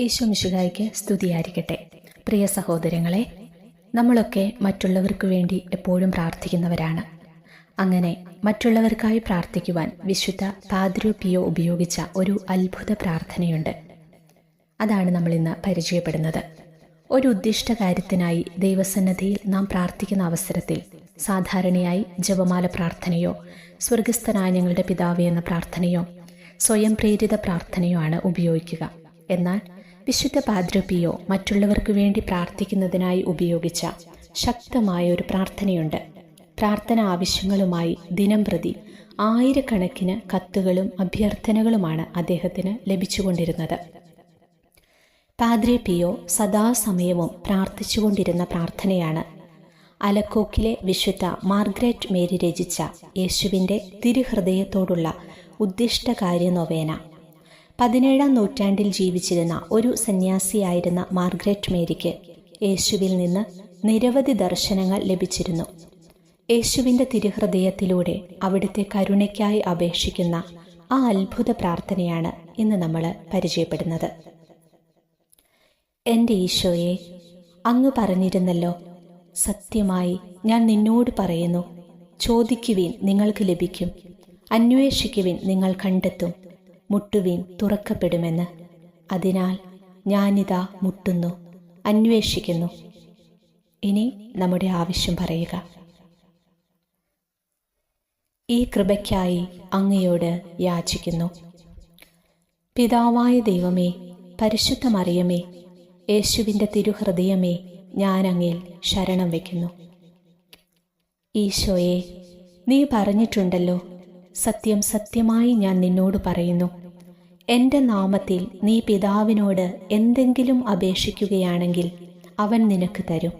ഈശോ മിശുഹായിക്ക് സ്തുതിയായിരിക്കട്ടെ. പ്രിയ സഹോദരങ്ങളെ നമ്മളൊക്കെ മറ്റുള്ളവർക്ക് വേണ്ടി എപ്പോഴും പ്രാർത്ഥിക്കുന്നവരാണ്. അങ്ങനെ മറ്റുള്ളവർക്കായി പ്രാർത്ഥിക്കുവാൻ വിശുദ്ധ പാദ്രോ പിയോ ഉപയോഗിച്ച ഒരു അത്ഭുത പ്രാർത്ഥനയുണ്ട്. അതാണ് നമ്മൾ ഇന്ന് പരിചയപ്പെടുന്നത്. ഒരു ഉദ്ദിഷ്ട കാര്യത്തിനായി ദൈവസന്നദ്ധിയിൽ നാം പ്രാർത്ഥിക്കുന്ന അവസരത്തിൽ സാധാരണയായി ജപമാല പ്രാർത്ഥനയോ സ്വർഗസ്ഥനായ ഞങ്ങളുടെ പിതാവ് എന്ന പ്രാർത്ഥനയോ സ്വയം പ്രേരിത പ്രാർത്ഥനയോ ആണ് ഉപയോഗിക്കുക. എന്നാൽ വിശുദ്ധ പാദ്രപിയോ മറ്റുള്ളവർക്ക് വേണ്ടി പ്രാർത്ഥിക്കുന്നതിനായി ഉപയോഗിച്ച ശക്തമായ ഒരു പ്രാർത്ഥനയുണ്ട്. പ്രാർത്ഥന ആവശ്യങ്ങളുമായി ദിനം പ്രതി ആയിരക്കണക്കിന് കത്തുകളും അഭ്യർത്ഥനകളുമാണ് അദ്ദേഹത്തിന് ലഭിച്ചുകൊണ്ടിരുന്നത്. പാദ്രെ പിയോ സദാസമയവും പ്രാർത്ഥിച്ചുകൊണ്ടിരുന്ന പ്രാർത്ഥനയാണ്. അലക്കോക്കിലെ വിശുദ്ധ മാർഗ്രറ്റ് മേരി രചിച്ച യേശുവിന്റെ തിരുഹൃദയത്തോടുള്ള ഉദ്ദിഷ്ട കാര്യ നൊവേന പതിനേഴാം നൂറ്റാണ്ടിൽ ജീവിച്ചിരുന്ന ഒരു സന്യാസിയായിരുന്ന മാർഗ്രറ്റ് മേരിക്ക് യേശുവിൽ നിന്ന് നിരവധി ദർശനങ്ങൾ ലഭിച്ചിരുന്നു. യേശുവിന്റെ തിരുഹൃദയത്തിലൂടെ അവിടുത്തെ കരുണയ്ക്കായി അപേക്ഷിക്കുന്ന ആ അത്ഭുത പ്രാർത്ഥനയാണ് ഇന്ന് നമ്മൾ പരിചയപ്പെടുന്നത്. എന്റെ ഈശോയെ അങ്ങ് പറഞ്ഞിരുന്നല്ലോ സത്യമായി ഞാൻ നിന്നോട് പറയുന്നു ചോദിക്കുവിൻ നിങ്ങൾക്ക് ലഭിക്കും അന്വേഷിക്കുവിൻ നിങ്ങൾ കണ്ടെത്തും മുട്ടുവിൻ തുറക്കപ്പെടുമെന്ന്. അതിനാൽ ഞാനിതാ മുട്ടുന്നു അന്വേഷിക്കുന്നു. ഇനി നമ്മുടെ ആവശ്യം പറയുക. ഈ കൃപയ്ക്കായി അങ്ങയോട് യാചിക്കുന്നു. പിതാവായ ദൈവമേ പരിശുദ്ധ മറിയമേ യേശുവിന്റെ തിരുഹൃദയമേ ഞാൻ അങ്ങിൽ ശരണം വയ്ക്കുന്നു. ഈശോയെ നീ പറഞ്ഞിട്ടുണ്ടല്ലോ സത്യം സത്യമായി ഞാൻ നിന്നോട് പറയുന്നു. എന്റെ നാമത്തിൽ നീ പിതാവിനോട് എന്തെങ്കിലും അപേക്ഷിക്കുകയാണെങ്കിൽ അവൻ നിനക്ക് തരും.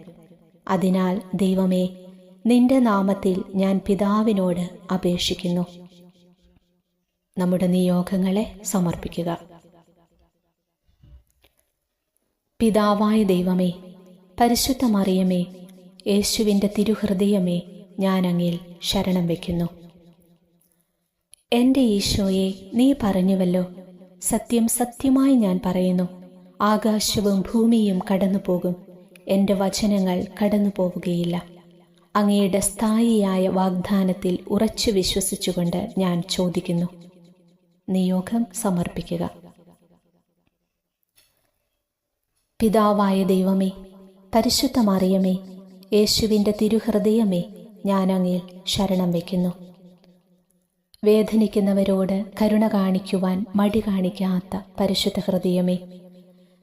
അതിനാൽ ദൈവമേ നിന്റെ നാമത്തിൽ ഞാൻ പിതാവിനോട് അപേക്ഷിക്കുന്നു. നമ്മുടെ നിയോഗങ്ങളെ സമർപ്പിക്കുക. പിതാവായ ദൈവമേ പരിശുദ്ധ മറിയമേ യേശുവിന്റെ തിരുഹൃദയമേ ഞാൻ ശരണം വയ്ക്കുന്നു. എന്റെ ഈശോയെ നീ പറഞ്ഞുവല്ലോ. സത്യം സത്യമായി ഞാൻ പറയുന്നു. ആകാശവും ഭൂമിയും കടന്നു പോകും വചനങ്ങൾ കടന്നു പോവുകയില്ല അങ്ങയുടെ സ്ഥായിയായ വാഗ്ദാനത്തിൽ ഉറച്ചു വിശ്വസിച്ചുകൊണ്ട് ഞാൻ ചോദിക്കുന്നു. നിയോഗം സമർപ്പിക്കുക. പിതാവായ ദൈവമേ പരിശുദ്ധ മറിയമേ യേശുവിന്റെ തിരുഹൃദയമേ ഞാനങ്ങിൽ ശരണം വയ്ക്കുന്നു. വേദനിക്കുന്നവരോട് കരുണ കാണിക്കുവാൻ മടി കാണിക്കാത്ത പരിശുദ്ധ ഹൃദയമേ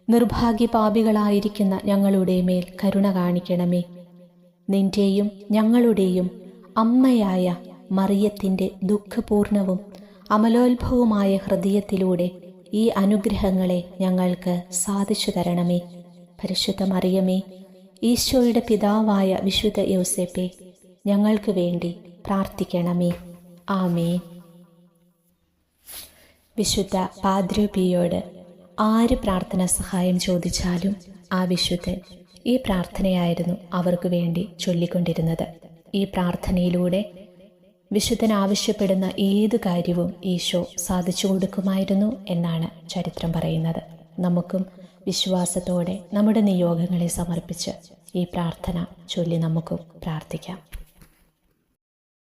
നിർഭാഗ്യപാപികളായിരിക്കുന്ന ഞങ്ങളുടെ മേൽ കരുണ കാണിക്കണമേ. നിന്റെയും ഞങ്ങളുടെയും അമ്മയായ മറിയത്തിന്റെ ദുഃഖപൂർണവും അമലോത്ഭവമായ ഹൃദയത്തിലൂടെ ഈ അനുഗ്രഹങ്ങളെ ഞങ്ങൾക്ക് സാധിച്ചു തരണമേ. പരിശുദ്ധ മറിയമേ ഈശോയുടെ പിതാവായ വിശുദ്ധ യോസെപ്പെ ഞങ്ങൾക്ക് വേണ്ടി പ്രാർത്ഥിക്കണമേ. ആമേ വിശുദ്ധ പാദ്രപിയോട് ആര് പ്രാർത്ഥന സഹായം ചോദിച്ചാലും ആ വിശുദ്ധൻ ഈ പ്രാർത്ഥനയായിരുന്നു അവർക്ക് വേണ്ടി ചൊല്ലിക്കൊണ്ടിരുന്നത്. ഈ പ്രാർത്ഥനയിലൂടെ വിശുദ്ധൻ ആവശ്യപ്പെടുന്ന ഏത് കാര്യവും ഈശോ സാധിച്ചു കൊടുക്കുമായിരുന്നു എന്നാണ് ചരിത്രം പറയുന്നത്. നമുക്കും വിശ്വാസത്തോടെ നമ്മുടെ നിയോഗങ്ങളെ സമർപ്പിച്ച് ഈ പ്രാർത്ഥന ചൊല്ലി നമുക്കും പ്രാർത്ഥിക്കാം.